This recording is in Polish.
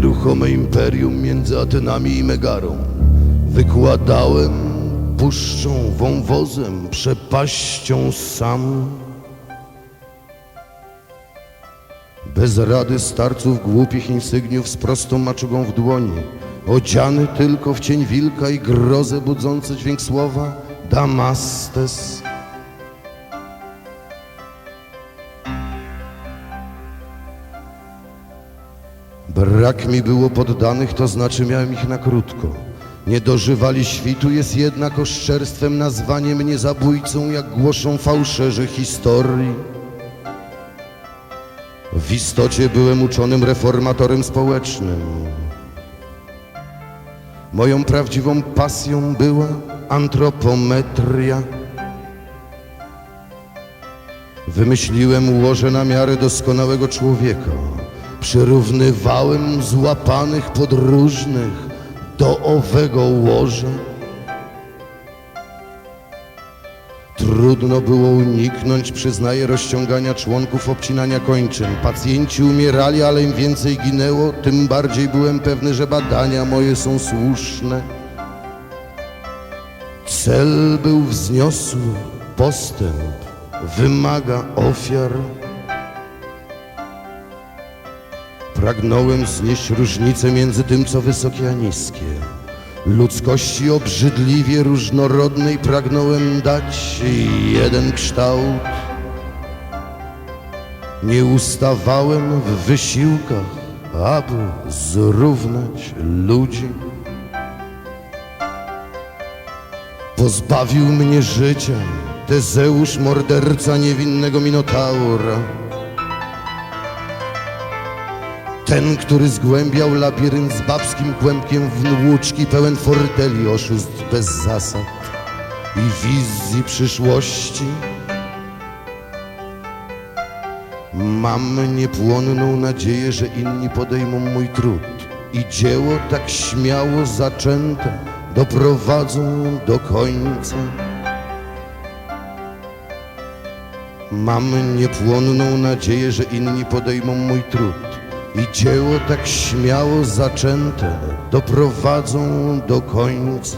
Niezłomne imperium między Atenami i Megarą. Wykładałem puszczą, wąwozem, przepaścią sam. Bez rady starców głupich insygniów z prostą maczugą w dłoni, odziany tylko w cień wilka i grozę budzący dźwięk słowa, Damastes. Brak mi było poddanych, to znaczy miałem ich na krótko. Nie dożywali świtu, jest jednak oszczerstwem nazwanie mnie zabójcą, jak głoszą fałszerzy historii. W istocie byłem uczonym reformatorem społecznym. Moją prawdziwą pasją była antropometria. Wymyśliłem łoże na miarę doskonałego człowieka. Przyrównywałem złapanych podróżnych do owego łoża. Trudno było uniknąć, przyznaję, rozciągania członków, obcinania kończyn. Pacjenci umierali, ale im więcej ginęło, tym bardziej byłem pewny, że badania moje są słuszne. Cel był wzniosły, postęp wymaga ofiar. Pragnąłem znieść różnicę między tym, co wysokie, a niskie. Ludzkości obrzydliwie różnorodnej pragnąłem dać jeden kształt. Nie ustawałem w wysiłkach, aby zrównać ludzi. Pozbawił mnie życia Tezeusz, morderca niewinnego Minotaura. Ten, który zgłębiał labirynt z babskim kłębkiem wnuczki, pełen forteli oszustw bez zasad i wizji przyszłości. Mam niepłonną nadzieję, że inni podejmą mój trud i dzieło tak śmiało zaczęte doprowadzą do końca. Mam niepłonną nadzieję, że inni podejmą mój trud i dzieło tak śmiało zaczęte doprowadzą do końca.